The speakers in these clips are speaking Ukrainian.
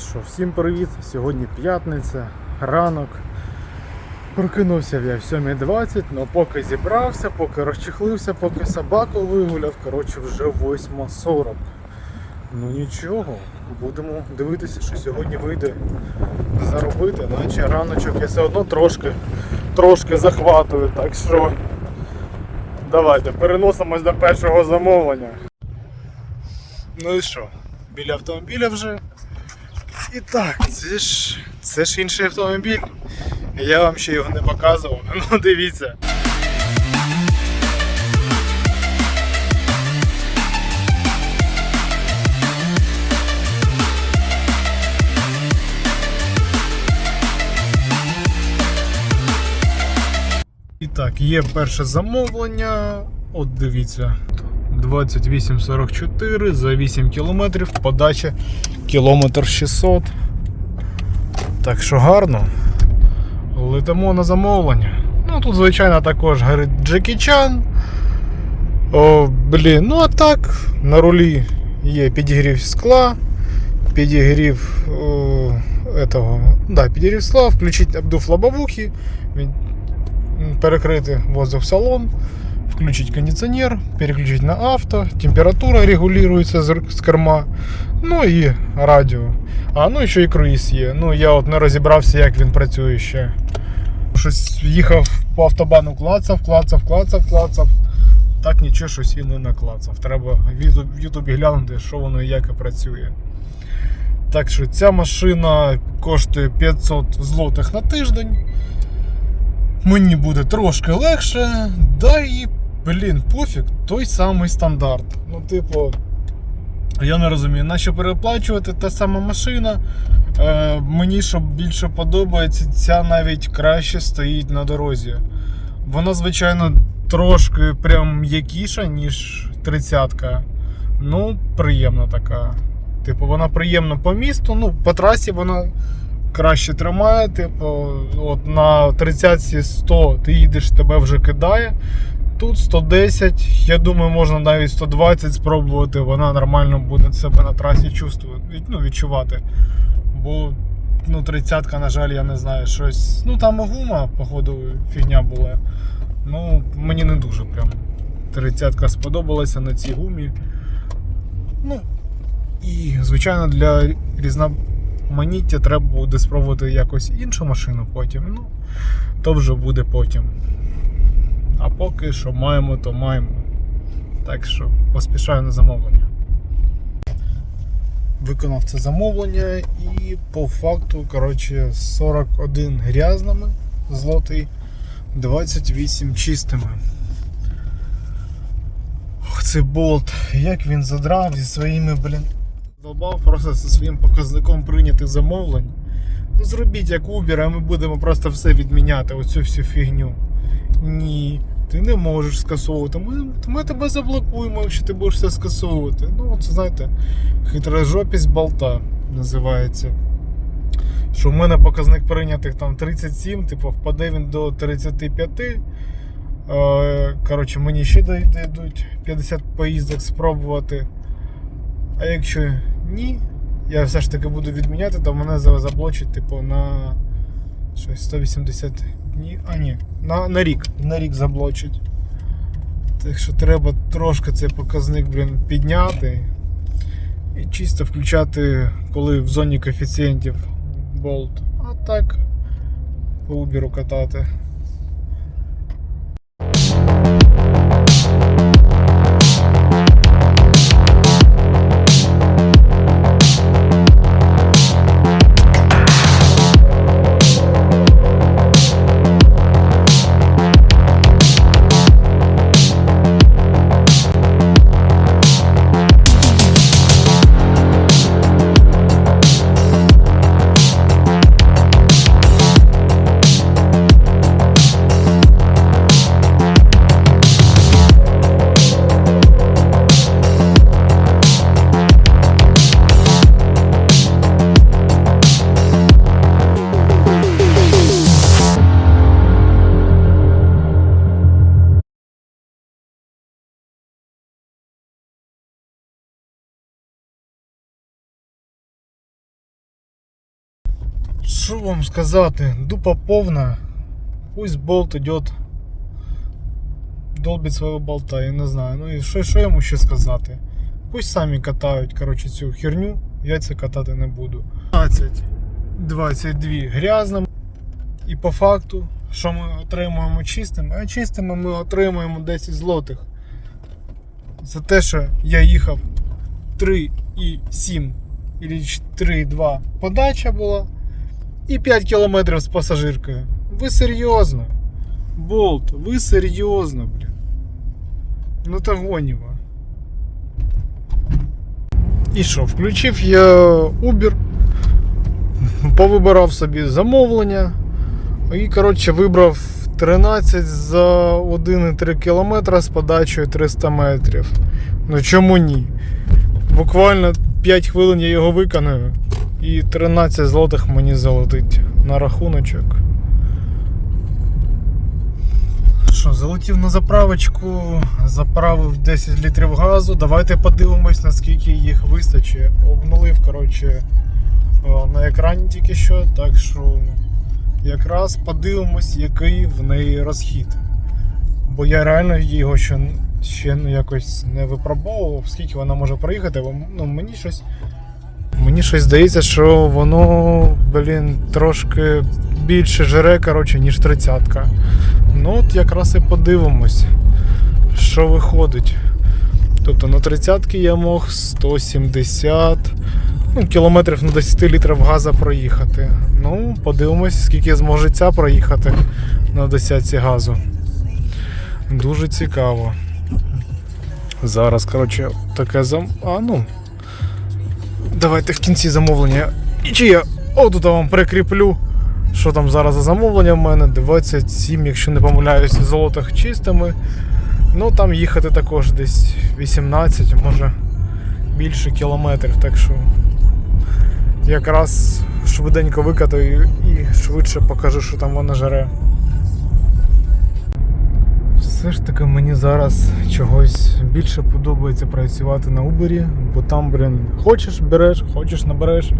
Що, всім привіт! Сьогодні п'ятниця, ранок. Прокинувся я в 7.20, але поки зібрався, поки розчехлився, поки собаку вигуляв, коротше вже 8.40. Ну нічого, будемо дивитися, що сьогодні вийде заробити, наче раночок я все одно трошки, трошки захватую, так що давайте переносимось до першого замовлення. Ну і що? Біля автомобіля вже. І так, це ж це ж інший автомобіль. Я вам ще його не показував. Ну дивіться. І так, є перше замовлення. От дивіться. 2844 за 8 кілометрів, подача кілометр 600. Так що гарно. Летимо на замовлення. Ну тут, звичайно, також горить Джекі Чан. О, блін, ну а так, на рулі є підігрів скла, підігрів о, этого, да, підігрів скла, включити обдув лобовухи, перекрити воздух салон, включить кондиционер, переключить на авто, температура регулируется з керма, ну і радіо. А ну ще і круїз є. Ну я от не розібрався, як він працює ще. Щось їхав по автобану, клацав, клацав, клацав, клацав. Так нічого щось і не наклацав. Треба в Ютубі глянути, що воно і як і працює. Так що ця машина коштує 500 злотих на тиждень. Мені буде трошки легше, да і, блін, пофіг, той самий стандарт. Ну, типу, я не розумію, на що переплачувати та сама машина. Е, мені що більше подобається, ця навіть краще стоїть на дорозі. Вона, звичайно, трошки прям м'якіша, ніж 30-ка. Ну, приємна така. Типу, вона приємна по місту, ну, по трасі вона краще тримає. Типу, от на 30 100 ти їдеш, тебе вже кидає. Тут 110, я думаю, можна навіть 120 спробувати, вона нормально буде себе на трасі чувствувати, ну, відчувати. Бо ну, 30-ка, на жаль, я не знаю, щось. Ну там гума, походу, фігня була. Ну, мені не дуже прям. 30-ка сподобалася на цій гумі. Ну, і, звичайно, для різноманіття треба буде спробувати якось іншу машину потім. Ну, то вже буде потім. А поки що маємо, то маємо. Так що поспішаю на замовлення. Виконав це замовлення і по факту, коротше, 41 грязними злотий, 28 чистими. Ох, цей болт, як він задрав зі своїми, блін. Долбав просто зі своїм показником прийнятих замовлень. Ну зробіть як Uber, а ми будемо просто все відміняти, оцю всю фігню. Ні, ти не можеш скасовувати. Ми, ми тебе заблокуємо, якщо ти будеш все скасовувати. Ну, це знаєте, хитрожопість болта називається. Що в мене показник прийнятих там 37, типу впаде він до 35. Е, Коротше, мені ще дійдуть 50 поїздок спробувати. А якщо ні, я все ж таки буду відміняти, то мене за- заблочать, типу, на щось 180 днів. А ні, на, на рік. На рік заблочить. Так що треба трошки цей показник, блін, підняти. І чисто включати, коли в зоні коефіцієнтів болт. А так по Uber катати. Що вам сказати? Дупа повна. Пусть болт идет. Долбить свого болта, я не знаю. Ну і що, що йому ще сказати? Пусть самі катають, коротше, цю херню, я це катати не буду. 20, 22 грязно. І по факту, що ми отримуємо чистими? А чистими ми отримуємо 10 злотих. За те, що я їхав 3,7 или 3,2 подача була. І 5 кілометрів з пасажиркою. Ви серйозно? Болт, ви серйозно, блін. Ну та гоніво. І що, включив я Uber, повибирав собі замовлення. І, коротше, вибрав 13 за 1,3 км з подачею 300 метрів. Ну чому ні? Буквально 5 хвилин я його виконую. І 13 злотих мені залетить на рахуночок. Що, залетів на заправочку, заправив 10 літрів газу. Давайте подивимось, наскільки їх вистачить. Обнулив, коротше, на екрані тільки що, так що якраз подивимось, який в неї розхід. Бо я реально його ще, ще якось не випробовував, скільки вона може проїхати, бо ну, мені щось. Мені щось здається, що воно, блін, трошки більше жере, коротше, ніж тридцятка. Ну от якраз і подивимось, що виходить. Тобто на 30 я мог 170 ну, кілометрів на 10 літрів газу проїхати. Ну, подивимось, скільки зможе ця проїхати на 10 газу. Дуже цікаво. Зараз, коротше, таке зам. А ну. Давайте в кінці замовлення. І чи я отут вам прикріплю. Що там зараз за замовлення в мене? 27, якщо не помиляюсь, золотих чистими. Ну там їхати також десь 18, може більше кілометрів, так що якраз швиденько викатаю і швидше покажу, що там вона жере. Все ж таки мені зараз чогось більше подобається працювати на Uber, бо там, блін, хочеш береш, хочеш набереш,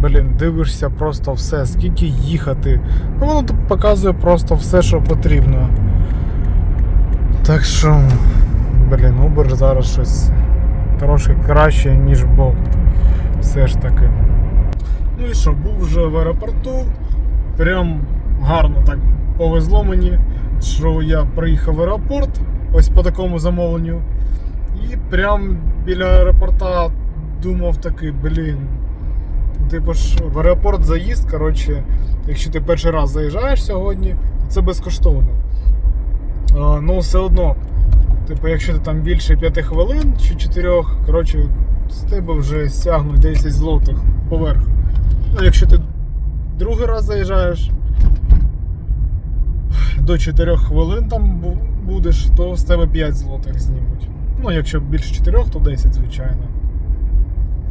блін, дивишся просто все, скільки їхати. Ну воно тут показує просто все, що потрібно. Так що, блін, Uber зараз щось трошки краще, ніж Bolt. Все ж таки. Ну і що, був вже в аеропорту. Прям гарно так повезло мені, що я приїхав в аеропорт ось по такому замовленню. І прям біля аеропорта думав такий, блін. Типу ж в аеропорт заїзд, коротше, якщо ти перший раз заїжджаєш сьогодні, це безкоштовно. А, ну, все одно, типу, якщо ти там більше 5 хвилин чи 4, коротше, з тебе вже стягнуть 10 злотих поверх. Ну, якщо ти другий раз заїжджаєш до 4 хвилин там будеш, то з тебе 5 злотих знімуть. Ну, якщо більше 4, то 10, звичайно.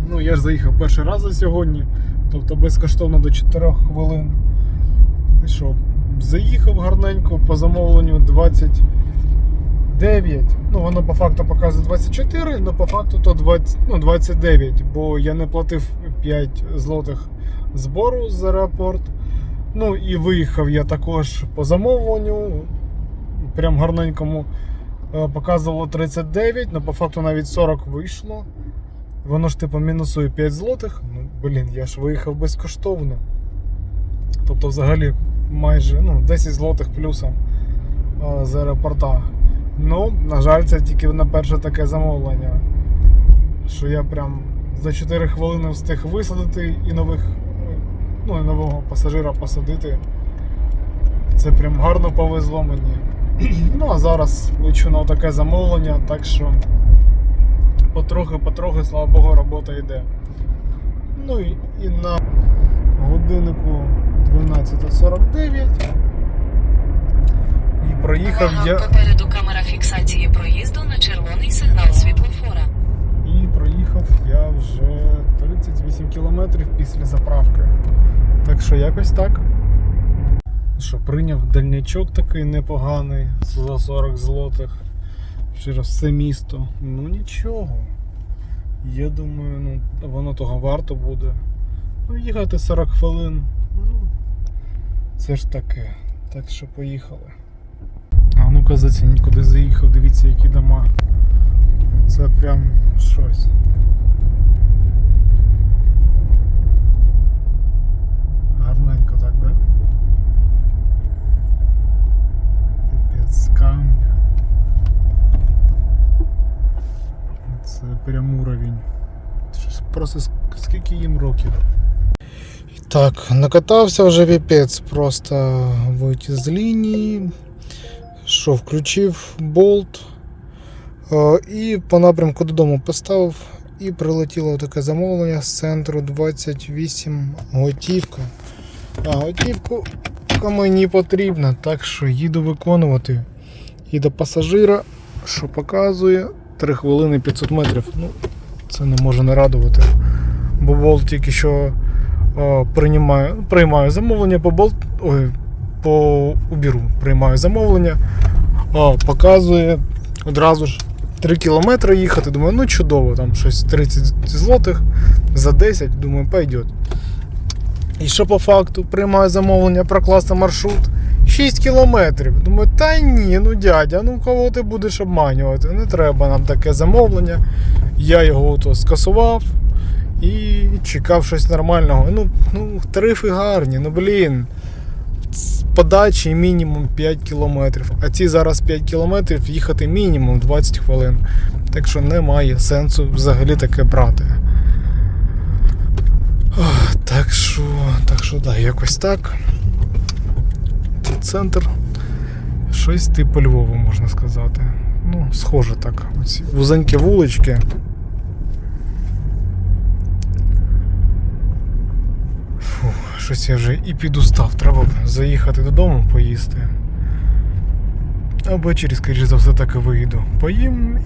Ну, я ж заїхав перший раз за сьогодні, тобто безкоштовно до 4 хвилин. І що, заїхав гарненько по замовленню 29. Ну, воно по факту показує 24, але по факту то 20, ну, 29, бо я не платив 5 злотих збору з аеропорт. Ну і виїхав я також по замовленню. Прям гарненькому е, показувало 39, але по факту навіть 40 вийшло. Воно ж типу мінусує 5 злотих. Ну, блін, я ж виїхав безкоштовно. Тобто, взагалі, майже ну, 10 злотих плюсом е, з аеропорта. Ну, на жаль, це тільки на перше таке замовлення. Що я прям за 4 хвилини встиг висадити і нових, ну, і нового пасажира посадити. Це прям гарно повезло мені. Ну, а зараз лечу на таке замовлення, так що потрохи-потрохи, слава Богу, робота йде. Ну і, і на годиннику 12.49. І проїхав Увага, я. попереду камера фіксації проїзду на червоний сигнал світлофора. І проїхав я вже 38 кілометрів після заправки. Так що якось так. Що, прийняв дальнячок такий непоганий за 40 злотих через все місто. Ну нічого. Я думаю, ну, воно того варто буде. Ну, їхати 40 хвилин Ну, це ж таке. Так що поїхали. А ну-ка зацініть, куди заїхав, дивіться, які дома. Це прям щось. Гарненько так, да? Піпець з камня. Це прям уровень. Просто скільки їм років. Так, накатався вже піпець, просто вийти з лінії. Що, включив болт е, і по напрямку додому поставив. І прилетіло таке замовлення з центру 28 готівка. А готівку мені потрібна, так що їду виконувати. І до пасажира, що показує 3 хвилини 500 метрів. Ну, це не може не радувати. Бо болт тільки що е, приймає, приймаю замовлення по болт. Ой, по убіру приймаю замовлення, е, показує одразу ж 3 кілометри їхати. Думаю, ну чудово, там щось 30 злотих за 10, думаю, пойдет. І що по факту? Приймаю замовлення прокласти маршрут 6 кілометрів. Думаю, та ні, ну дядя, ну кого ти будеш обманювати? Не треба нам таке замовлення. Я його то скасував і чекав щось нормального. Ну, ну тарифи гарні, ну блін. Подачі мінімум 5 кілометрів. А ці зараз 5 кілометрів їхати мінімум 20 хвилин. Так що немає сенсу взагалі таке брати. Так що, так що, да, якось так. Це центр. Щось типу Львова, можна сказати. Ну, схоже так. Оці вузенькі вулички. Фу, щось я вже і підустав. Треба заїхати додому поїсти. А ввечері, скоріш за все, так і вийду. Поїм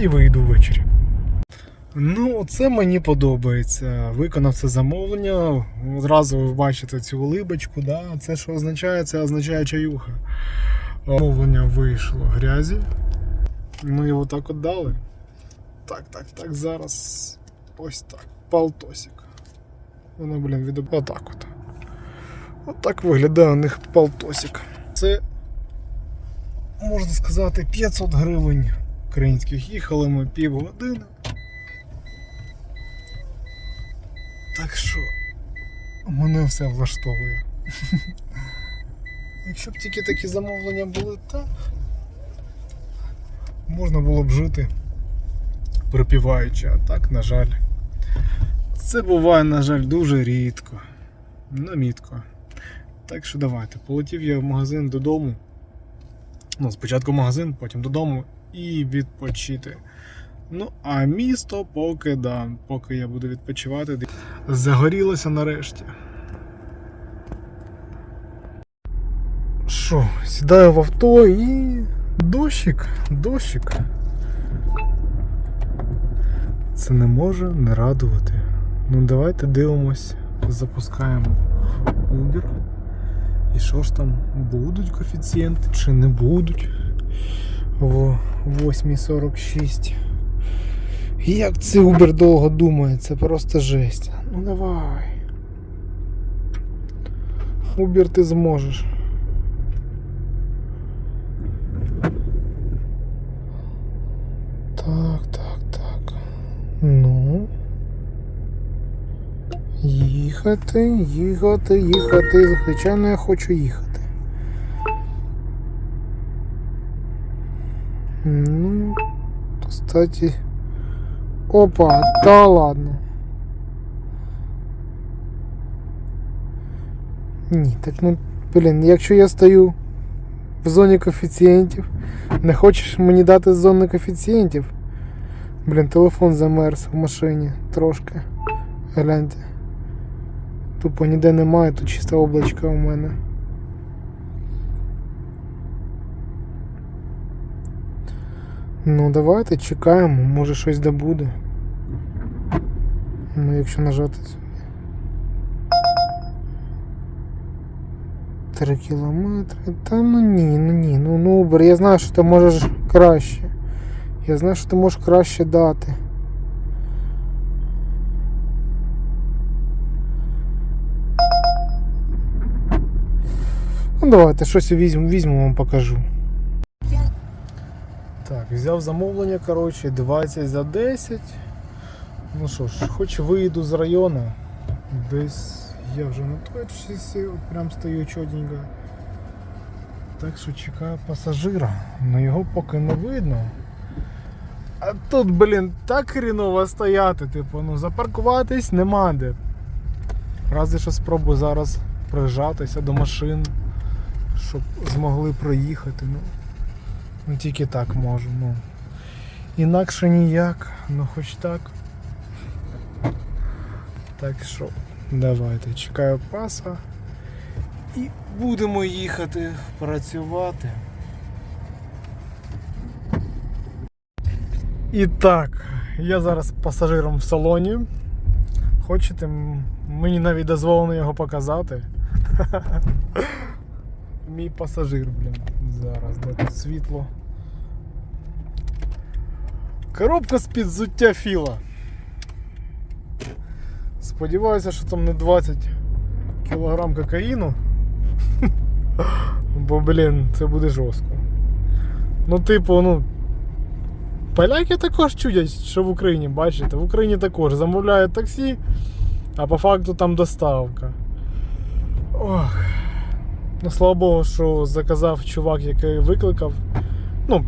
і вийду ввечері. Ну, це мені подобається. Виконав це замовлення. Одразу ви бачите цю улибочку. Да? Це що означає? Це означає чаюха. Замовлення вийшло грязі. Ми його так от дали. Так, так, так, зараз ось так. Палтосик. Воно, блін, від... Отак от. Отак виглядає у них палтосик. Це, можна сказати, 500 гривень українських. Їхали ми півгодини. Так що мене все влаштовує. Якщо б тільки такі замовлення були, так можна було б жити припіваючи, а так, на жаль. Це буває, на жаль, дуже рідко. Намітко. Так що давайте. Полетів я в магазин додому. Ну, спочатку в магазин, потім додому і відпочити. Ну, а місто поки да, поки я буду відпочивати, загорілося нарешті. Що, сідаю в авто і. дощик, дощик. Це не може не радувати. Ну давайте дивимось, запускаємо Uber. І що ж там, будуть коефіцієнти чи не будуть в 8.46. Як це Uber довго думає, це просто жесть. Ну давай. Uber ти зможеш. Так, так, так. Ну. Їхати, їхати, їхати. Звичайно, я хочу їхати. Ну, кстати. Опа, та ладно. Ні, так ну, блін, якщо я стою в зоні коефіцієнтів, не хочеш мені дати з зони коефіцієнтів? Блін, телефон замерз в машині трошки. Гляньте. Тупо ніде немає, тут чисте облачко у мене. Ну, давайте чекаємо, може щось добуде. Ну, якщо нажати. Три кілометри. Та ну ні, ну ні, ну ну Uber, я знаю, що ти можеш краще. Я знаю, що ти можеш краще дати. Ну давайте щось візьму, візьму вам покажу. Так, взяв замовлення, коротше, 20 за 10. Ну що ж, хоч виїду з району. Десь я вже на точці прям стою чотенько. Так що чекаю пасажира, але його поки не видно. А тут, блін, так хріново стояти, типу, ну запаркуватись нема де. Разве що спробую зараз прижатися до машин, щоб змогли проїхати. Ну, ну тільки так можу. Ну. Інакше ніяк, ну хоч так. Так що, давайте, чекаю паса і будемо їхати працювати. І так, я зараз пасажиром в салоні. Хочете, мені навіть дозволено його показати. Мій пасажир, блін. Зараз, де тут світло. Коробка з-під взуття філа. Сподіваюся, що там не 20 кілограм кокаїну. Бо, блін, це буде жорстко. Ну, типу, ну. Поляки також чудять, що в Україні, бачите, в Україні також замовляють таксі, а по факту там доставка. Ох. Ну, слава Богу, що заказав чувак, який викликав. Ну,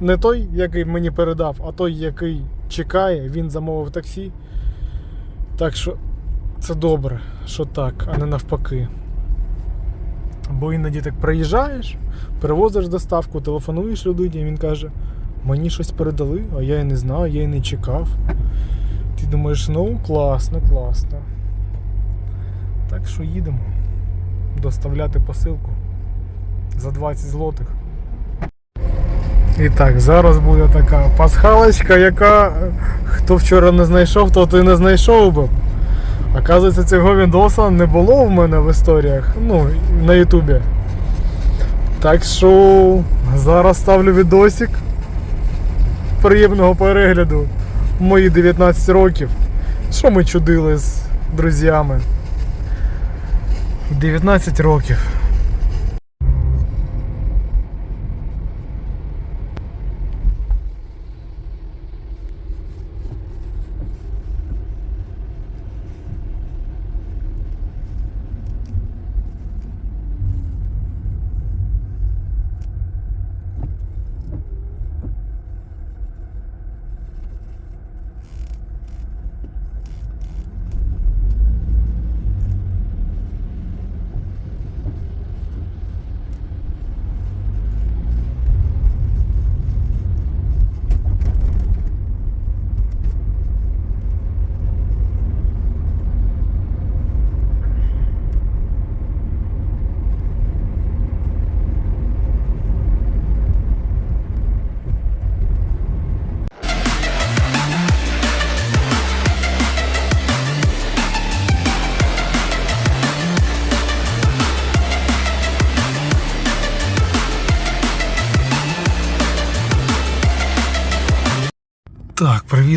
не той, який мені передав, а той, який чекає, він замовив таксі. Так що це добре, що так, а не навпаки. Бо іноді так приїжджаєш, перевозиш доставку, телефонуєш людині, і він каже, мені щось передали, а я і не знаю, я і не чекав. Ти думаєш, ну класно, класно. Так що їдемо доставляти посилку за 20 злотих. І так, зараз буде така пасхалочка, яка хто вчора не знайшов, то ти не знайшов би. Оказується, цього відоса не було в мене в історіях, ну, на Ютубі. Так що зараз ставлю відосик приємного перегляду мої 19 років. Що ми чудили з друзями? 19 років.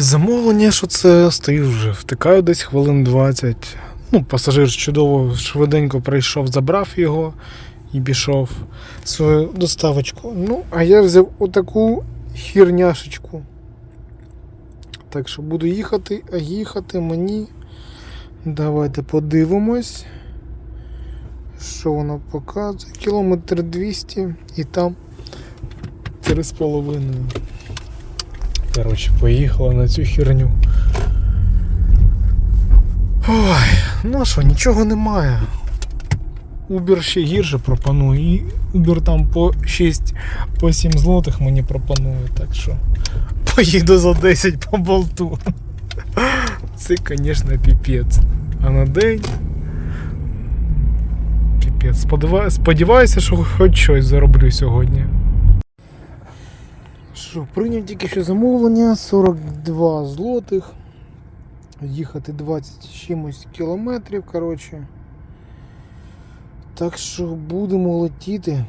Замовлення, що це стою вже, втикаю десь хвилин 20. Ну, пасажир чудово швиденько прийшов, забрав його і пішов свою доставочку. Ну, а я взяв отаку хірняшечку. Так що буду їхати, а їхати мені. Давайте подивимось. Що воно показує? Кілометр 200 і там 3,5. Коротше, поїхала на цю херню. Ой, ну що, нічого немає. Uber ще гірше пропонує. І Uber там по 6 по 7 злотих мені пропонує, так що поїду за 10 по болту. Це, звісно, піпець. А на день. Піпець. Сподіваюся, що хоч щось зароблю сьогодні. Що, прийняв тільки що замовлення 42 злотих. Їхати 20 чимось кілометрів, коротше. Так що будемо летіти.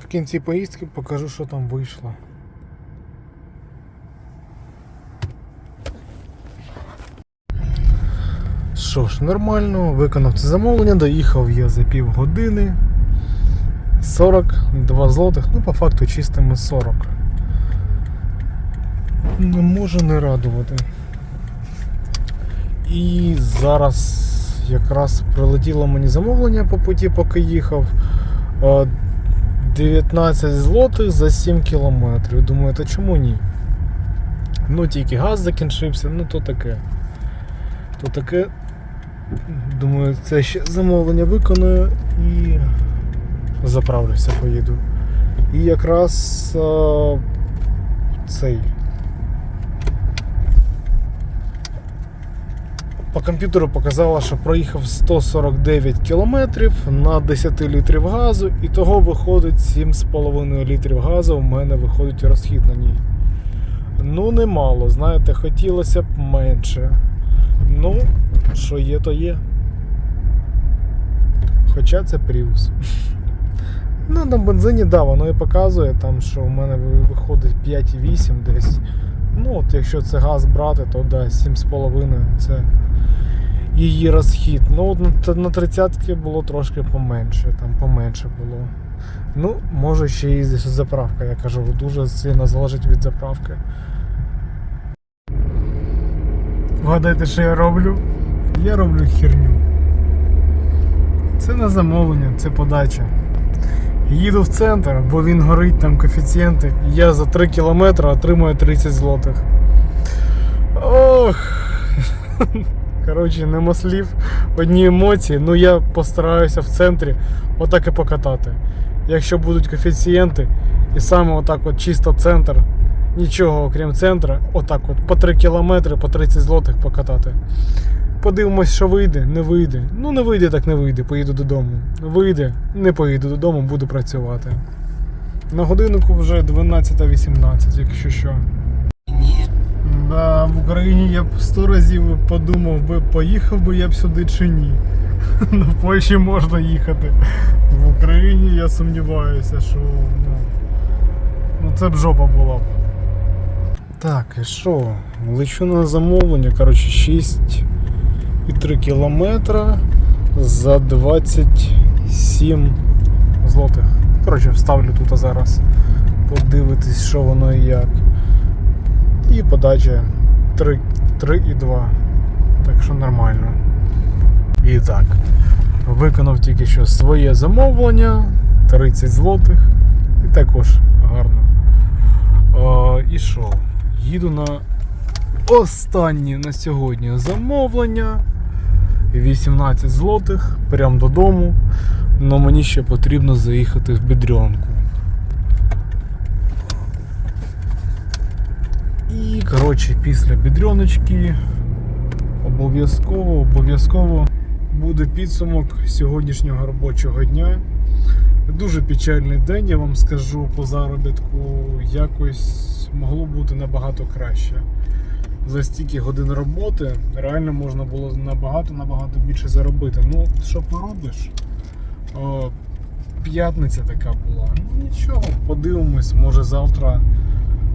В кінці поїздки покажу, що там вийшло. що ж, нормально, виконав це замовлення, доїхав я за півгодини. 42 злотих, ну по факту чистими 40. Не можу не радувати. І зараз якраз прилетіло мені замовлення по путі, поки їхав. Е, 19 злотих за 7 кілометрів. Думаю, то чому ні? Ну, тільки газ закінчився, ну то таке. То таке. Думаю, це ще замовлення виконую і заправлюся, поїду. І якраз е, цей. По комп'ютеру показало, що проїхав 149 кілометрів на 10 літрів газу, і того виходить 7,5 літрів газу. У мене виходить розхід на ній. Ну, немало, знаєте, хотілося б менше. Ну, що є, то є. Хоча це Prius. Ну, на бензині, да, воно і показує, там, що у мене виходить 5,8 десь. Ну, от якщо це газ брати, то да, 7,5 це її розхід. Ну, на, т- на 30 було трошки поменше, там поменше було. Ну, може ще і заправка, я кажу, дуже сильно залежить від заправки. Вгадайте, що я роблю? Я роблю херню. Це не замовлення, це подача. Їду в центр, бо він горить там коефіцієнти. Я за 3 кілометри отримую 30 злотих. Ох. Коротше, нема слів, одні емоції. Ну я постараюся в центрі отак і покатати. Якщо будуть коефіцієнти, і саме отак от чисто центр, нічого окрім центра, отак от по 3 кілометри, по 30 злотих покатати. Подивимось, що вийде, не вийде. Ну не вийде, так не вийде, поїду додому. Вийде, не поїду додому, буду працювати. На годиннику вже 12.18, якщо що. Да, в Україні я б сто разів подумав би, поїхав би я б сюди чи ні. На Польщі можна їхати. В Україні я сумніваюся, що ну, ну це б жопа була б. Так, і що? Лечу на замовлення, коротше, 6 і 3 кілометра за 27 злотих. Коротше, вставлю тут зараз. Подивитись, що воно і як. І подача 3, 3 і 2. Так що нормально. І так. Виконав тільки що своє замовлення 30 злотих. І також гарно. О, і що? Їду на останнє на сьогодні замовлення. 18 злотих, прямо додому. Но мені ще потрібно заїхати в бідрянку. І, коротше, після бідряночки обов'язково, обов'язково буде підсумок сьогоднішнього робочого дня. Дуже печальний день, я вам скажу по заробітку. Якось могло бути набагато краще. За стільки годин роботи реально можна було набагато-набагато більше заробити. Ну, що поробиш? О, п'ятниця така була. Ну нічого, подивимось, може завтра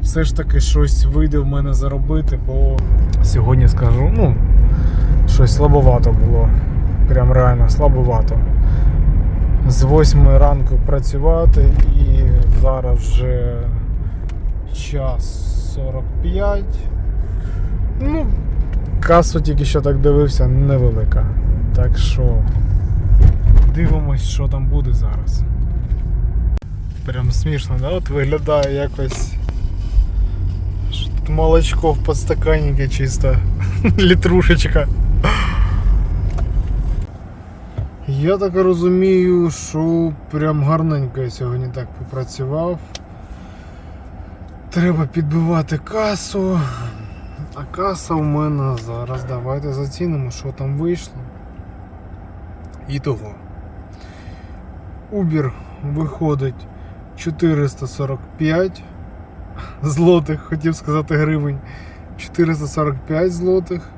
все ж таки щось вийде в мене заробити, бо сьогодні скажу, ну, щось слабовато було. Прям реально слабовато. З 8 ранку працювати і зараз вже час 45. Ну, касу тільки що так дивився, невелика. Так що дивимось, що там буде зараз. Прям смішно, да? От виглядає якось. Молочко в подстаканнике чисто. Літрушечка. Я так розумію, що прям гарненько я сьогодні так попрацював. Треба підбивати касу. А каса у мене зараз. Давайте зацінимо, що там вийшло. І того. Uber виходить 445 злотих, хотів сказати гривень. 445 злотих.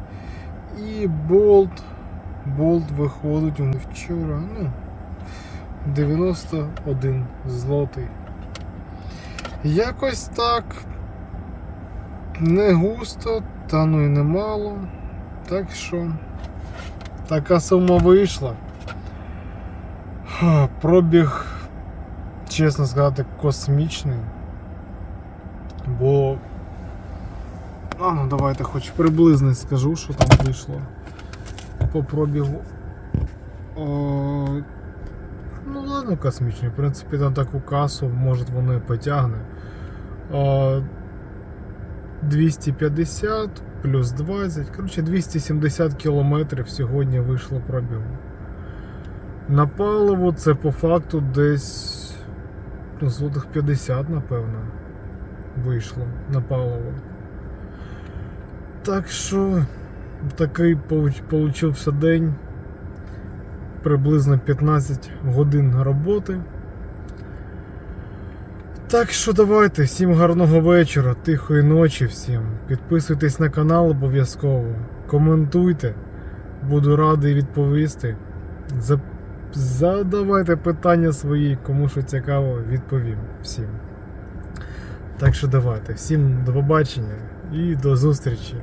І Bolt. Болт виходить вчора. Ну, 91 злотий. Якось так. Не густо, та ну і не мало. Так що така сума вийшла. Пробіг, чесно сказати, космічний. Бо. А, ну давайте хоч приблизно скажу, що там вийшло по пробігу. О, ну ладно, космічний. В принципі, на таку касу, може воно і потягне. О, 250 плюс 20. Коротше, 270 кілометрів сьогодні вийшло пробігу. На паливо це по факту десь ну, злотих 50, напевно, вийшло на паливо. Так що такий получ- получився день. Приблизно 15 годин роботи. Так що давайте, всім гарного вечора, тихої ночі всім. Підписуйтесь на канал обов'язково, коментуйте, буду радий відповісти. Задавайте питання свої, кому що цікаво, відповім всім. Так що давайте, всім до побачення і до зустрічі.